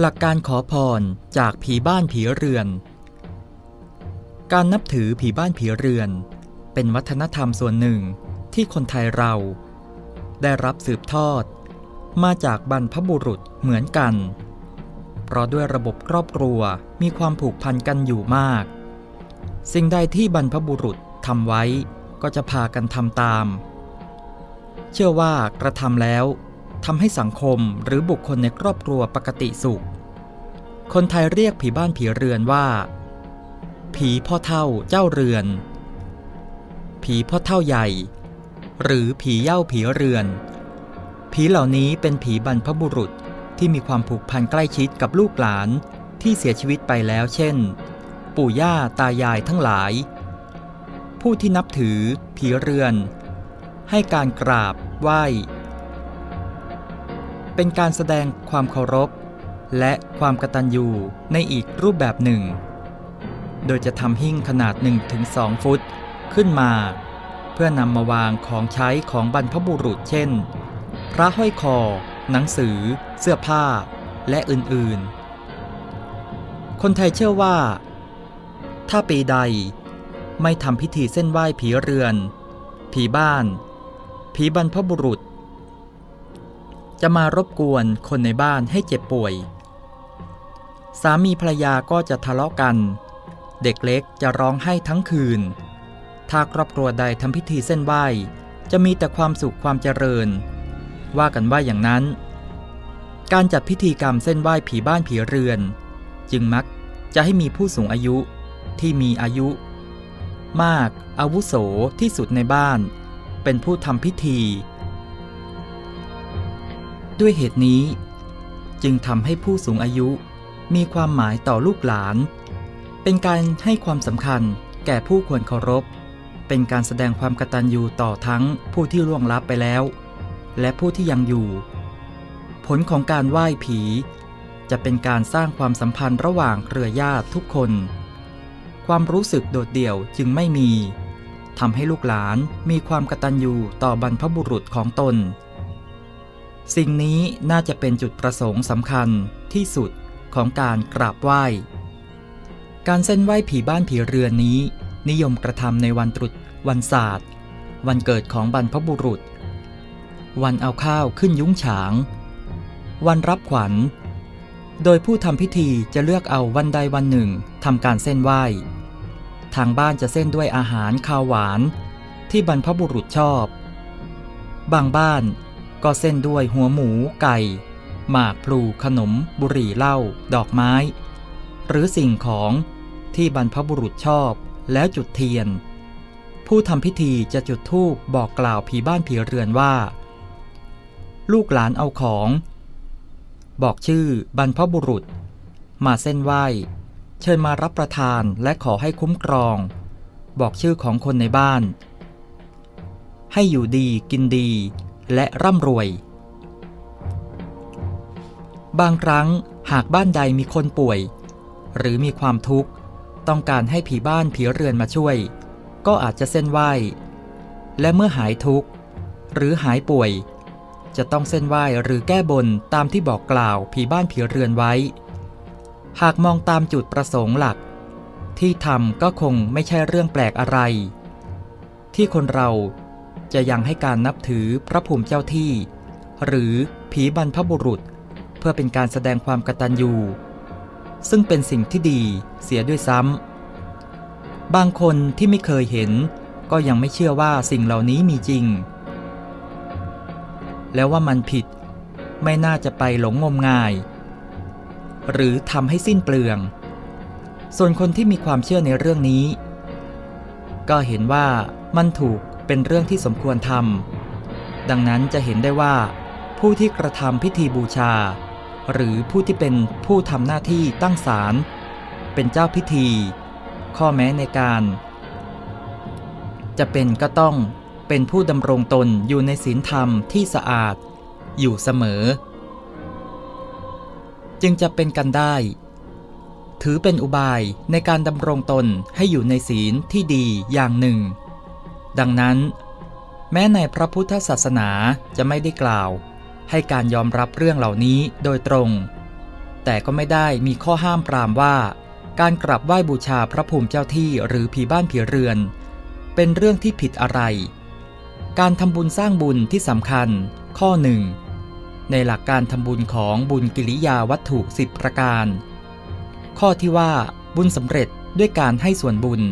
หลักการขอพรจากผีบ้านผีเรือน การนับถือผีบ้านผีเรือน เป็นวัฒนธรรมส่วนหนึ่งที่คนไทยเรา ได้รับสืบทอด มาจากบรรพบุรุษเหมือนกัน เพราะด้วยระบบครอบครัวมีความผูกพันกันอยู่มาก สิ่งใดที่บรรพบุรุษทำไว้ก็จะพากันทำตาม เชื่อว่ากระทำแล้ว ทำให้สังคมหรือบุคคลในครอบครัวปกติสุข คนไทยเรียกผีบ้านผีเรือนว่า ผีพ่อเท่าเจ้าเรือน ผีพ่อเท่าใหญ่ หรือผีเย่าผีเรือน ผีเหล่านี้เป็นผีบรรพบุรุษที่มีความผูกพันใกล้ชิดกับลูกหลานที่เสียชีวิตไปแล้วเช่น ปู่ย่าตายายทั้งหลาย ผู้ที่นับถือผีเรือน ให้การกราบไหว้ เป็นการแสดงความเคารพ และความกตัญญูในอีกรูปแบบหนึ่ง โดยจะทำหิ้งขนาด 1-2 ฟุตขึ้นมา เพื่อนำมาวางของใช้ของบรรพบุรุษเช่น พระห้อยคอ หนังสือ เสื้อผ้า และอื่นๆ คนไทยเชื่อว่า ถ้าปีใดไม่ทำพิธีเส้นไหว้ผีเรือน ผีบ้าน ผีบรรพบุรุษ จะมารบกวนคนในบ้านให้เจ็บป่วย สามีภรรยาก็จะทะเลาะกัน เด็กเล็กจะร้องไห้ทั้งคืน ถ้าครอบครัวใดทำพิธีเส้นไหว้ จะมีแต่ความสุขความเจริญ ว่ากันว่าอย่างนั้น การจัดพิธีกรรมเส้นไหว้ผีบ้านผีเรือน จึงมักจะให้มีผู้สูงอายุที่มีอายุ มากอาวุโสที่สุดในบ้าน เป็นผู้ทำพิธี ด้วยเหตุนี้ จึงทำให้ผู้สูงอายุมีความหมายต่อลูกหลาน เป็นการให้ความสำคัญแก่ผู้ควรเคารพ เป็นการแสดงความกตัญญูต่อทั้งผู้ที่ล่วงลับไปแล้ว และผู้ที่ยังอยู่ ผลของการไหว้ผี จะเป็นการสร้างความสัมพันธ์ระหว่างเครือญาติทุกคน ความรู้สึกโดดเดี่ยวจึงไม่มีทำให้ลูกหลานมีความกตัญญูต่อบรรพบุรุษของตน สิ่งนี้น่าจะเป็นจุดประสงค์สำคัญที่สุดของการกราบไหว้ การเส้นไหว้ผีบ้านผีเรือนนี้ นิยมกระทำในวันตรุษ วันศาสตร์วันเกิดของบรรพบุรุษ วันเอาข้าวขึ้นยุ้งฉาง วันรับขวัญ โดยผู้ทำพิธีจะเลือกเอาวันใดวันหนึ่งทำการเส้นไหว้ ทางบ้านจะเส้นด้วยอาหารข้าวหวาน ที่บรรพบุรุษชอบ บางบ้าน ก็เส้นด้วยหัวหมูไก่ หมากพลูขนม บุหรี่เหล้าดอกไม้ หรือสิ่งของที่บรรพบุรุษชอบแล้วจุดเทียน ผู้ทำพิธีจะจุดธูปบอกกล่าวผีบ้านผีเรือนว่า ลูกหลานเอาของ บอกชื่อบรรพบุรุษ มาเส้นไหว้เชิญมารับประทานและขอให้คุ้มครอง บอกชื่อของคนในบ้าน ให้อยู่ดีกินดี และร่ำรวย บางครั้งหากบ้านใดมีคนป่วย หรือมีความทุกข์ ต้องการให้ผีบ้านผีเรือนมาช่วย ก็อาจจะเส้นไหว้ และเมื่อหายทุกข์ หรือหายป่วย จะต้องเส้นไหว้หรือแก้บนตามที่บอกกล่าวผีบ้านผีเรือนไว้ หากมองตามจุดประสงค์หลัก ที่ทำก็คงไม่ใช่เรื่องแปลกอะไร ที่คนเรา จะยังให้การนับถือพระภูมิเจ้าที่ หรือผีบรรพบุรุษ เพื่อเป็นการแสดงความกตัญญูซึ่งเป็นสิ่งที่ดีเสียด้วยซ้ำ บางคนที่ไม่เคยเห็น ก็ยังไม่เชื่อว่าสิ่งเหล่านี้มีจริง แล้วว่ามันผิดไม่น่าจะไปหลงงมงาย หรือทำให้สิ้นเปลือง ส่วนคนที่มีความเชื่อในเรื่องนี้ ก็เห็นว่ามันถูก เป็นเรื่องที่สมควรทำดังนั้นจะเห็นได้ว่า ผู้ที่กระทำพิธีบูชา หรือผู้ที่เป็นผู้ทำหน้าที่ตั้งศาลเป็นเจ้าพิธี ข้อแม้ในการ จะเป็นก็ต้องเป็นผู้ดำรงตนอยู่ในศีลธรรมที่สะอาดอยู่เสมอ จึงจะเป็นกันได้ ถือเป็นอุบายในการดำรงตนให้อยู่ในศีลที่ดีอย่างหนึ่ง ดังนั้น แม้ในพระพุทธศาสนาจะไม่ได้กล่าว ให้การยอมรับเรื่องเหล่านี้โดยตรง แต่ก็ไม่ได้มีข้อห้ามปรามว่า การกราบไหว้บูชาพระภูมิเจ้าที่หรือผีบ้านผีเรือน เป็นเรื่องที่ผิดอะไร การทำบุญสร้างบุญที่สำคัญ ข้อหนึ่งในหลักการทำบุญของบุญกิริยาวัตถุสิบประการ ข้อที่ว่าบุญสำเร็จด้วยการให้ส่วนบุญ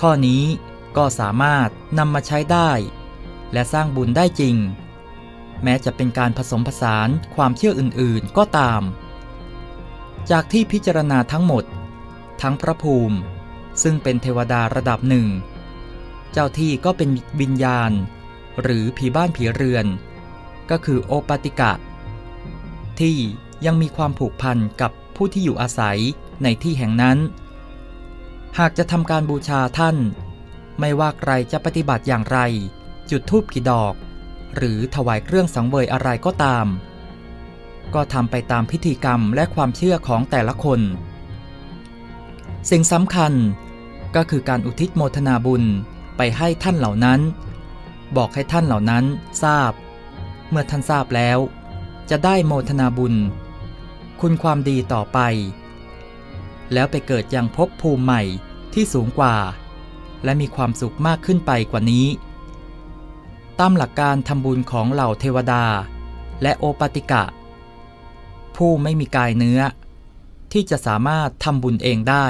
ข้อนี้ ก็สามารถนำมาใช้ได้ และสร้างบุญได้จริง แม้จะเป็นการผสมผสานความเชื่ออื่นๆก็ตาม จากที่พิจารณาทั้งหมด ทั้งพระภูมิ ซึ่งเป็นเทวดาระดับหนึ่ง เจ้าที่ก็เป็นวิญญาณ หรือผีบ้านผีเรือน ก็คือโอปติกะ ที่ยังมีความผูกพันกับผู้ที่อยู่อาศัยในที่แห่งนั้น หากจะทำการบูชาท่าน ไม่ว่าใครจะปฏิบัติอย่างไร จุดธูปกี่ดอก หรือถวายเครื่องสังเวยอะไรก็ตาม ก็ทำไปตามพิธีกรรมและความเชื่อของแต่ละคน สิ่งสำคัญก็คือการอุทิศโมทนาบุญไปให้ท่านเหล่านั้น บอกให้ท่านเหล่านั้นทราบ เมื่อท่านทราบแล้ว จะได้โมทนาบุญ คุณความดีต่อไป แล้วไปเกิดยังภพภูมิใหม่ที่สูงกว่า และมีความสุขมากขึ้นไปกว่านี้ ตามหลักการทำบุญของเหล่าเทวดา และโอปติกะ ผู้ไม่มีกายเนื้อ ที่จะสามารถทำบุญเองได้